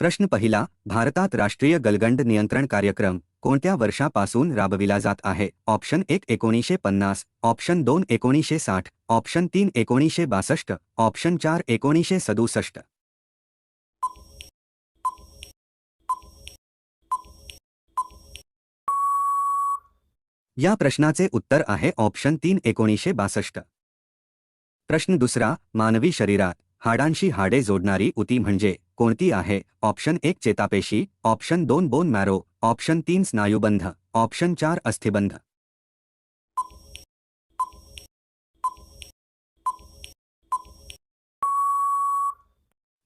प्रश्न पहिला भारतात राष्ट्रीय गलगंड नियंत्रण कार्यक्रम कोणत्या वर्षापासून राबविला जात आहे? ऑप्शन एक एकोणीसशे पन्नास ऑप्शन दोन एकोणीसशे साठ ऑप्शन तीन एकोणीसशे बासष्ट ऑप्शन चार एकोणीसशे सदुसष्ट. या प्रश्नाचे उत्तर आहे ऑप्शन तीन एकोणीसशे बासष्ट. प्रश्न दुसरा मानवी शरीरात हाडांशी हाडे जोडणारी उती म्हणजे कोणती आहे? ऑप्शन एक चेतापेशी, ऑप्शन दोन बोन मॅरो, ऑप्शन तीन स्नायुबंध, ऑप्शन चार अस्थिबंध.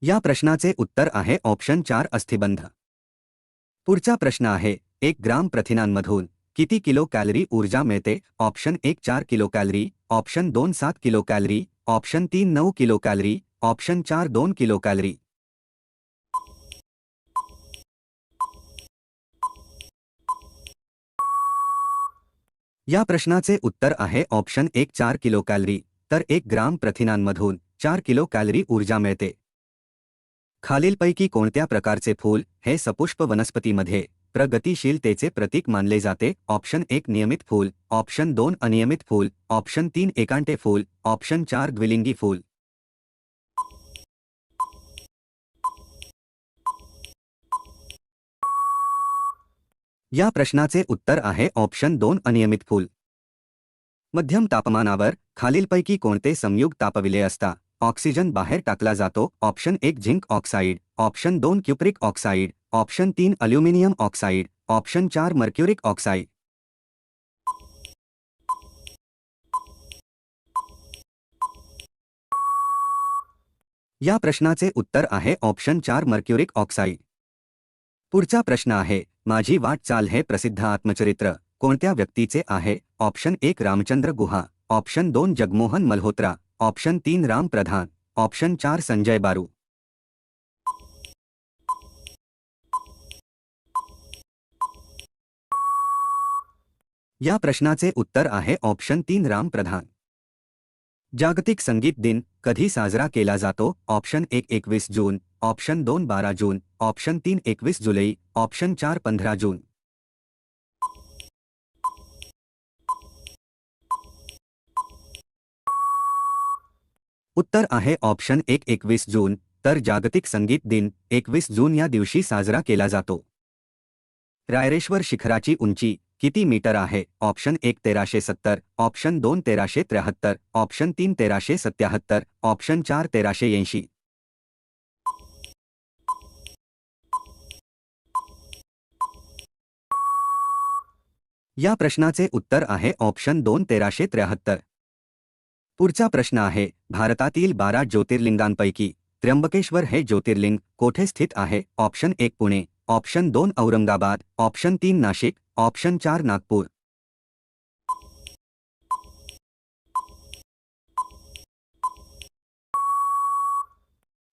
या प्रश्नाचे उत्तर आहे ऑप्शन चार अस्थिबंध. पुढचा प्रश्न आहे, एक ग्राम प्रथिनांमधून किती किलो कॅलरी ऊर्जा मिळते? ऑप्शन एक चार किलो कॅलरी, ऑप्शन दोन सात किलो कॅलरी, ऑप्शन तीन नऊ किलो कॅलरी, ऑप्शन चार दोन किलो कॅलरी. या प्रश्नाचे उत्तर आहे ऑप्शन एक चार किलो कॅलरी, तर एक ग्राम प्रथिनांमधून चार किलो कॅलरी ऊर्जा मिळते. खालीलपैकी कोणत्या प्रकारचे फूल हे सपुष्प वनस्पतीमध्ये प्रगतिशीलतेचे प्रतीक मानले जाते? ऑप्शन एक नियमित फूल, ऑप्शन दोन अनियमित फूल, ऑप्शन तीन एकांटे फूल, ऑप्शन चार द्विलिंगी फूल. या प्रश्नाचे उत्तर आहे ऑप्शन दोन अनियमित फूल. मध्यम तापमानावर खालीलपैकी कोणते संयुग तापविले असता ऑक्सिजन बाहेर टाकला जातो, ऑप्शन एक झिंक ऑक्साईड, ऑप्शन दोन क्युप्रिक ऑक्साईड, ऑप्शन तीन अल्युमिनियम ऑक्साईड, ऑप्शन चार मर्क्युरिक ऑक्साईड. या प्रश्नाचे उत्तर आहे ऑप्शन चार मर्क्युरिक ऑक्साईड. पुढचा प्रश्न आहे माझी वाटचाल हे प्रसिद्ध आत्मचरित्र. कोणत्या व्यक्तीचे आहे? ऑप्शन एक रामचंद्र गुहा. ऑप्शन दोन जगमोहन मल्होत्रा. ऑप्शन तीन राम प्रधान. ऑप्शन चार संजय बारू. या प्रश्नाचे उत्तर आहे ऑप्शन तीन राम प्रधान. जागतिक संगीत दिन कधी साजरा केला जातो? ऑप्शन एक एकवीस जून. ऑप्शन दोन बारा जून. ऑप्शन तीन एकवीस जुलै, ऑप्शन चार पंधरा जून. उत्तर आहे ऑप्शन एक एकवीस जून, तर जागतिक संगीत दिन एकवीस जून या दिवशी साजरा केला जातो. रायरेश्वर शिखराची उंची किती मीटर आहे? ऑप्शन एक तेराशे सत्तर, ऑप्शन दोन तेराशे त्र्याहत्तर, ऑप्शन तीन तेराशे सत्याहत्तर, ऑप्शन चार तेराशे ऐंशी. या प्रश्नाचे उत्तर आहे ऑप्शन दोन तेराशे त्र्याहत्तर. पुढचा प्रश्न आहे, भारतातील बारा ज्योतिर्लिंगांपैकी त्र्यंबकेश्वर हे ज्योतिर्लिंग कोठे स्थित आहे? ऑप्शन एक पुणे, ऑप्शन दोन औरंगाबाद, ऑप्शन तीन नाशिक, ऑप्शन चार नागपूर.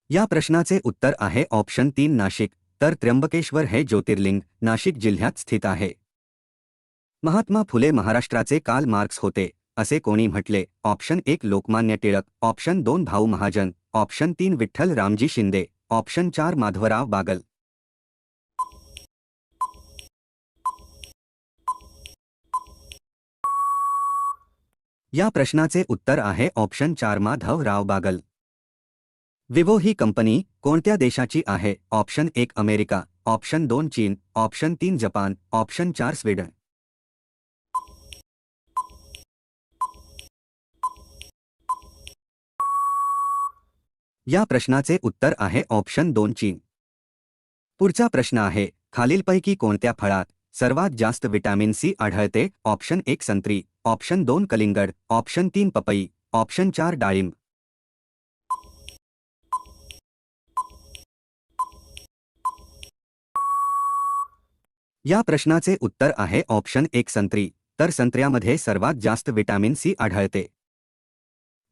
या प्रश्नाचे उत्तर आहे ऑप्शन तीन नाशिक, तर त्र्यंबकेश्वर हे ज्योतिर्लिंग नाशिक जिल्ह्यात स्थित आहे. महात्मा फुले महाराष्ट्राचे काल मार्क्स होते असे कोणी म्हटले. ऑप्शन एक लोकमान्य टिळक ऑप्शन दोन भाऊ महाजन ऑप्शन तीन विठ्ठल रामजी शिंदे ऑप्शन चार माधवराव बागल. या प्रश्नाचे उत्तर आहे ऑप्शन चार माधवराव बागल. विवो ही कंपनी कोणत्या देशाची आहे? ऑप्शन एक अमेरिका ऑप्शन दोन चीन ऑप्शन तीन जपान ऑप्शन चार स्वीडन. या प्रश्नाचे उत्तर आहे ऑप्शन दोन चीन पुढचा प्रश्न आहे, खालीलपैकी कोणत्या फळात सर्वात जास्त विटॅमिन सी आढळते? ऑप्शन एक संत्री, ऑप्शन दोन कलिंगड, ऑप्शन तीन पपई, ऑप्शन चार डाळिंब. या प्रश्नाचे उत्तर आहे ऑप्शन एक संत्री, तर संत्र्यामध्ये सर्वात जास्त विटॅमिन सी आढळते.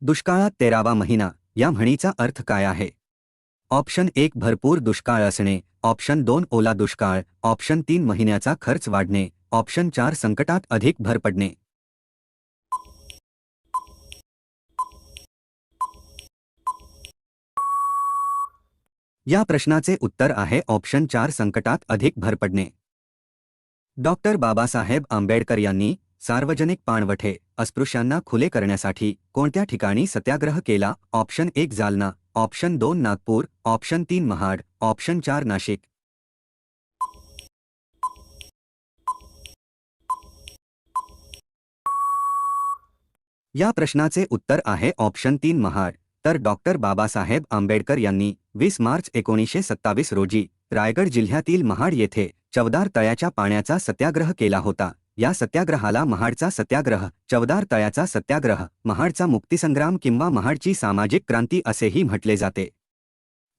दुष्काळात तेरावा महिना या म्हणीचा अर्थ काय आहे? ऑप्शन एक भरपूर दुष्काळ असणे. ऑप्शन दोन ओला दुष्काळ. ऑप्शन तीन महिन्याचा खर्च वाढणे. ऑप्शन चार संकटात अधिक भर पडणे. या प्रश्नाचे उत्तर आहे ऑप्शन चार संकटात अधिक भर पडणे. डॉक्टर बाबासाहेब आंबेडकर यांनी सार्वजनिक पाणवठे अस्पृश्यांना खुले करण्यासाठी कोणत्या ठिकाणी सत्याग्रह केला? ऑप्शन एक जालना ऑप्शन दोन नागपूर ऑप्शन तीन महाड ऑप्शन चार नाशिक. या प्रश्नाचे उत्तर आहे ऑप्शन तीन महाड. तर डॉक्टर बाबासाहेब आंबेडकर यांनी वीस मार्च एकोणीसशे सत्तावीस रोजी रायगड जिल्ह्यातील महाड येथे चवदार तळ्याच्या पाण्याचा सत्याग्रह केला होता. या सत्याग्रहाला महाडचा सत्याग्रह चवदार तळ्याचा सत्याग्रह महाडचा मुक्तिसंग्राम किंवा महाडची सामाजिक क्रांती असेही म्हटले जाते.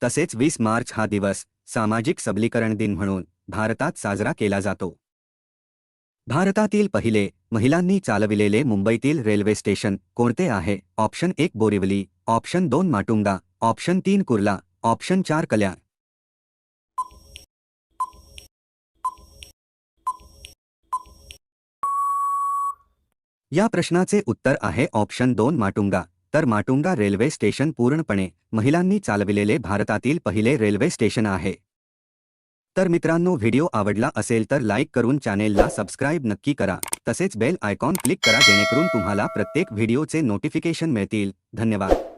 तसेच वीस मार्च हा दिवस सामाजिक सबलीकरण दिन म्हणून भारतात साजरा केला जातो. भारतातील पहिले महिलांनी चालविलेले मुंबईतील रेल्वे स्टेशन कोणते आहे? ऑप्शन एक बोरिवली ऑप्शन दोन माटुंगा ऑप्शन तीन कुर्ला ऑप्शन चार कल्याण या प्रश्नाचे उत्तर आहे ऑप्शन दोन माटुंगा. तर माटुंगा रेल्वे स्टेशन पूर्णपणे महिलांनी चालविलेले भारतातील पहिले रेल्वे स्टेशन आहे. तर मित्रांनो व्हिडिओ आवडला असेल तर लाईक करून चॅनेलला सबस्क्राईब नक्की करा. तसेच बेल आयकॉन क्लिक करा जेणेकरून तुम्हाला प्रत्येक व्हिडिओचे नोटिफिकेशन मिळतील. धन्यवाद.